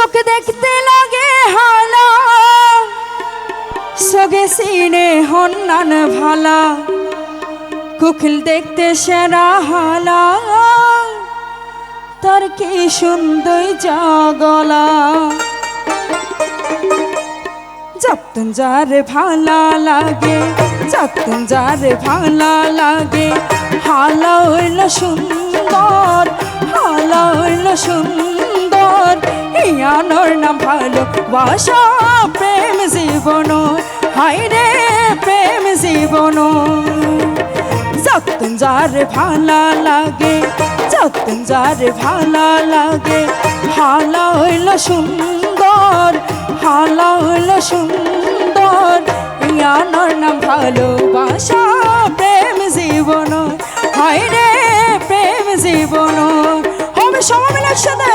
চোখ দেখতে লাগে হালা সগে সিনে হন্নান ভালা। কুকিল দেখতে সেরা হালা তার কি সুন্দর জাগলা। যতন যারে ভালা লাগে, যতন যারে ভালা লাগে, হালা হইল সুন্দর, হালা হইল সুন্দর। ইয়ানোর না ভালো, বাসা প্রেম জীবন হায় রে প্রেম জীবন। যতন যার ভালা লাগে যতন যারে ভালা লাগে হালা হইল সুন্দর হালা হইল সুন্দর। ইয়ানোর নাম ভালোবাসা প্রেম জীবন হায় রে প্রেম জীবন। হবে সবাই একসাথে।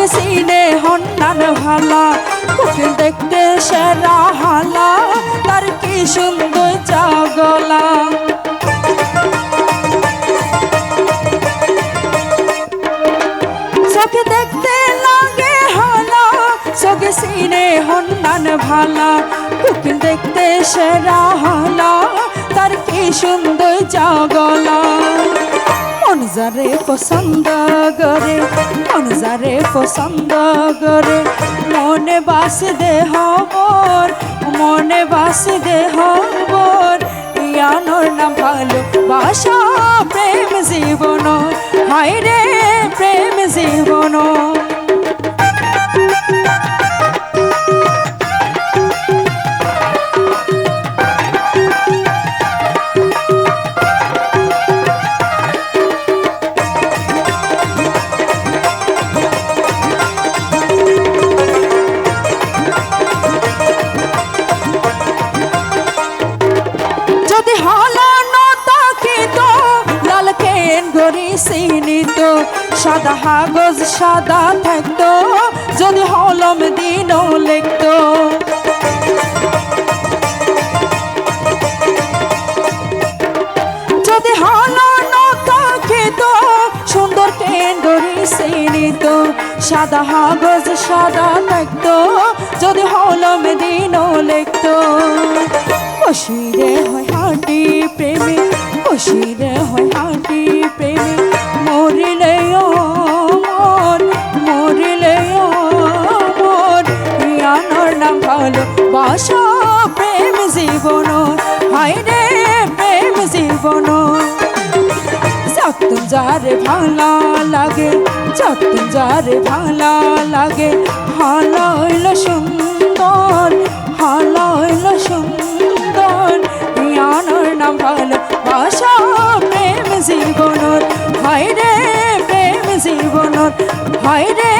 চোখে সিনে হন্নান ভালা কুকিল দেখতে সেরা হালা, তার কি সুন্দর জাগলা চোখে দেখতে লাগে হালা, চোখে সিনে হন্নান ভালা কুকিল দেখতে সেরা হালা, তার কি সুন্দর মন যারে পছন্দ করে, মন পছন্দ করে। মনে বাস দে হবর মনে বাস দে হবর ইয়ানোর নাম ভালো বাসা প্রেম জীবন। হায় রে সাদা হাগজ সাদা থাকতো যদি হলম দিনও লিখতো। যদি হলো সুন্দর কেন গরি সিনিত সাদা হাগজ সাদা থাকতো যদি হলম দিনও লিখতো। বসিরে হয় হাঁটি প্রেমে বসিরে জীবন হায় রে প্রেম জীবন। যতন যারে ভালা লাগে, যতন যারে ভালা লাগে, ভালো হইল সুন্দর, ভালো হইল সুন্দর। ইয়ানোর নাম ভালো বাসা প্রেম জীবন হায় রে প্রেম জীবন হায় রে